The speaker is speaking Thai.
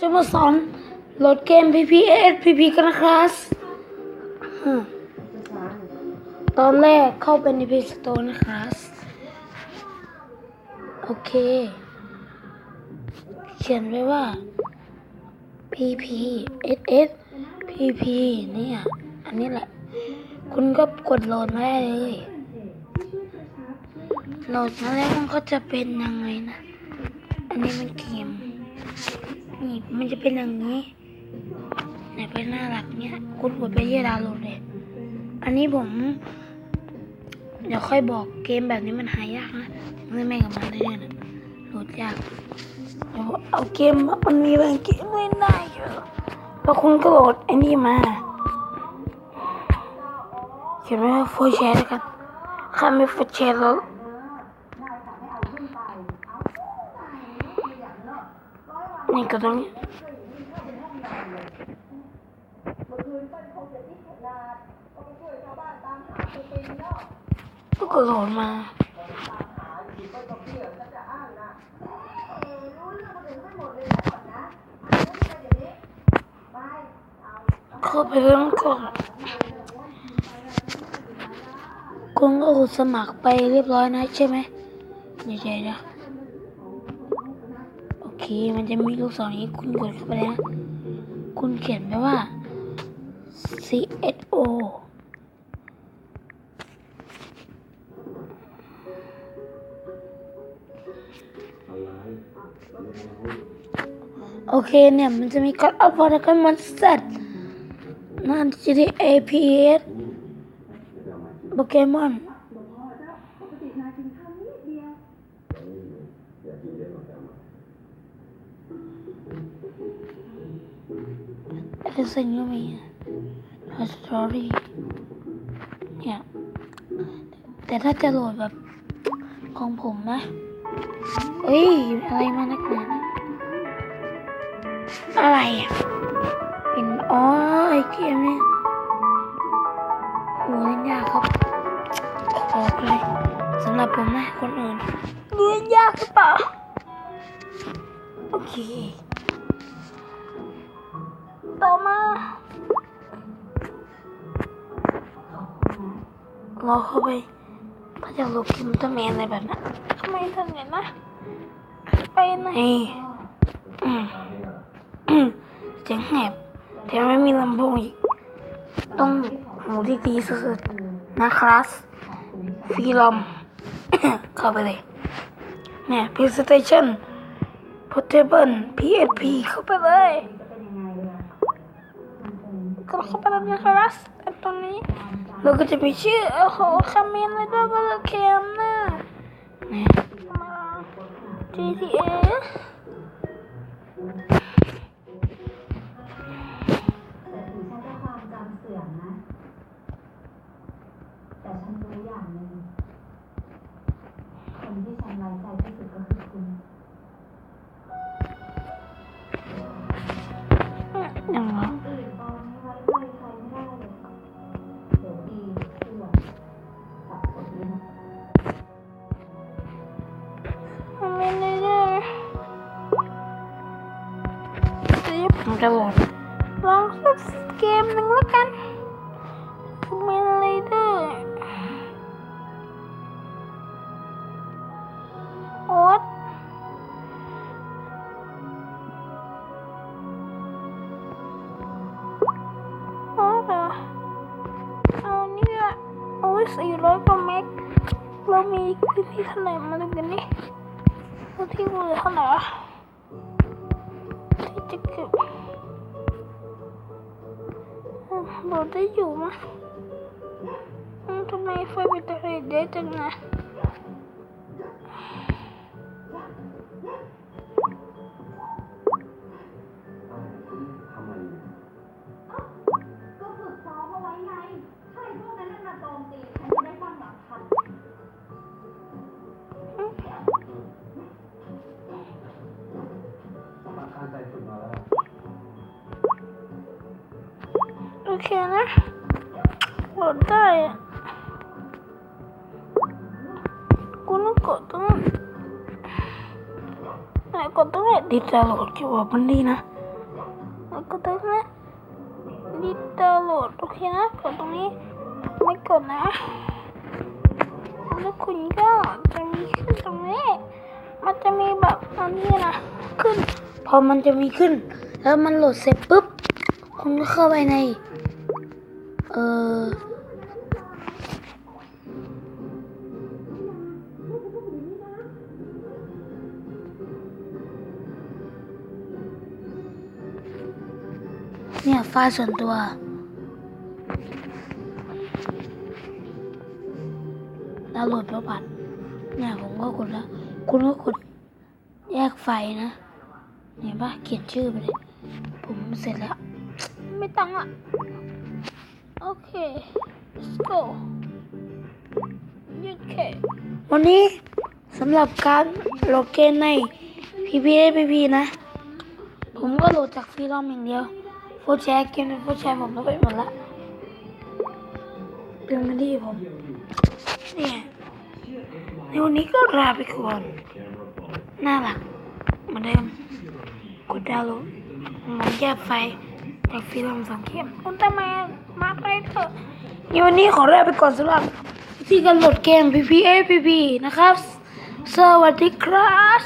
จะมาสอนโหลดเกม PPSPP กันนะครับอืมตอนแรกเข้าไปใน Play Store นะครับโอเค เขียนไว้ว่า PPSS PP เนี่ย อันนี้แหละ คุณก็กดโหลดมาได้เลย โหลดมาแล้วมันก็จะเป็นยังไงนะ อันนี้มันเกม นี่มันจะเป็นอย่างนี้ไหนเป็นน่ารักเนี่ยคุณกดไปที่ดาวโหลดเลยอันนี้ผม เดี๋ยวค่อยบอกเกมแบบนี้มันหายากนะไม่แม่งกับมันเลยนะโหลดยากเดี๋ยวเอาเกมมันมีบางเกมเล่นได้อยู่แล้วคุณก็โหลดไอ้นี่มาเขียนไว้ว่าโฟร์แชร์กันข้าไม่โฟร์แชร์แล้ว นี่ก็ตรงนี้ก็กระโดดมาเข้าไปเรื่องก่อนคุณก็สมัครไปเรียบร้อยนะใช่ไหมเดี๋ยวๆนะ เค มันจะมีลูกศรนี้คุณกดเข้าไปเลยนะคุณเขียนไปว่า CSO โอเคเนี่ย มันจะมีก o ดอัพวอร์ดกันมันเสร็จนั่น GTA PS โปเกมอนเอสเซนก็มีฮสตอรี่เนี่ย แต่ถ้าจะโหลดแบบของผมนะ เอ้ย อะไรมานักหนานะอะไรอะ เป็น อ๋อ ไอเกมนี้โหเล่นยากครับออกเลยสำหรับผมนะ คนอื่นเล่นยากหรือเปล่า โอเค ต่อมาเราเข้าไปถ้าจะลบกิมตแมนอะไรแบบนั้นทำไมทำอย่างนั้นนะไปไหนอืมอืมเสียงแหบแถมไม่มีลำโพงอีก ต้องหูที่ดีสุดๆนะครับฟีลอมเข้าไปเลยเนี่ย PlayStation Portable PSP เข้าไปเลย ก็เข้าไปแล้วนะครับไอ้ตรงนี้ เราก็จะไปชื่อโอ้โหคอมเมนต์เลยด้วยก็จะเค็มนะนี่มา GTA ผมจะโหลดลองสักเกมหนึ่งแล้วกันคอมเมนต์เด้วยโอ๊ตโอ๋อเหรอเอานี่ละโอ้ยสี่ร้อยกว่าเมกเรามีพื้นที่เท่าไหร่มาดูกันนี่พื้นที่เหลือเท่าไหร่วะ อืมโหลดได้อยู่มั้งทำไมไฟแบตเตอรี่เด็ดจังนะ เคนะโหลดได้กูต้องกดตรงไหนกดตรงไหนดีจะโหลดกี่ว่ามันดีนะแล้วก็ตึกนะดิดาวน์โหลดโอเคนะกดตรงนี้ไม่กดนะแล้วคุณก็จะมีขึ้นตรงนี้ มันจะมีแบบอันนี้นะ ขึ้น พอมันจะมีขึ้น แล้วมันโหลดเสร็จปุ๊บ คุณก็เข้าไปใน เออเนี่ยฟล์ส่วนตัวดาวน์โหลดประบัตรเนี่ยผมก็กดแล้ว คุณก็กดแยกไฟนะ เห็นปะเขียนชื่อไปเลย ผมเสร็จแล้ว ไม่ต้องอะ โอเค let's go โอเควันนี้สำหรับการโหลดเกมใน PPAPP นะ ผมก็โหลดจากฟรีลอมอย่างเดียวโฟร์แชร์เกมในโฟร์แชร์ผมลบไปหมดละเป็นมาดีผม เนี่ยในวันนี้ก็ลาไปก่อนน่ารักเหมือนเดิมกดดาวน์โหลดมันแยกไฟ ล์จากฟิล์มสังเข็มอุลตร้าแมนมาไปเดอร์ในวันนี้ขอลาไปก่อนสำหรับวิธีการโหลดเกม PPA PP นะครับ สวัสดีครับ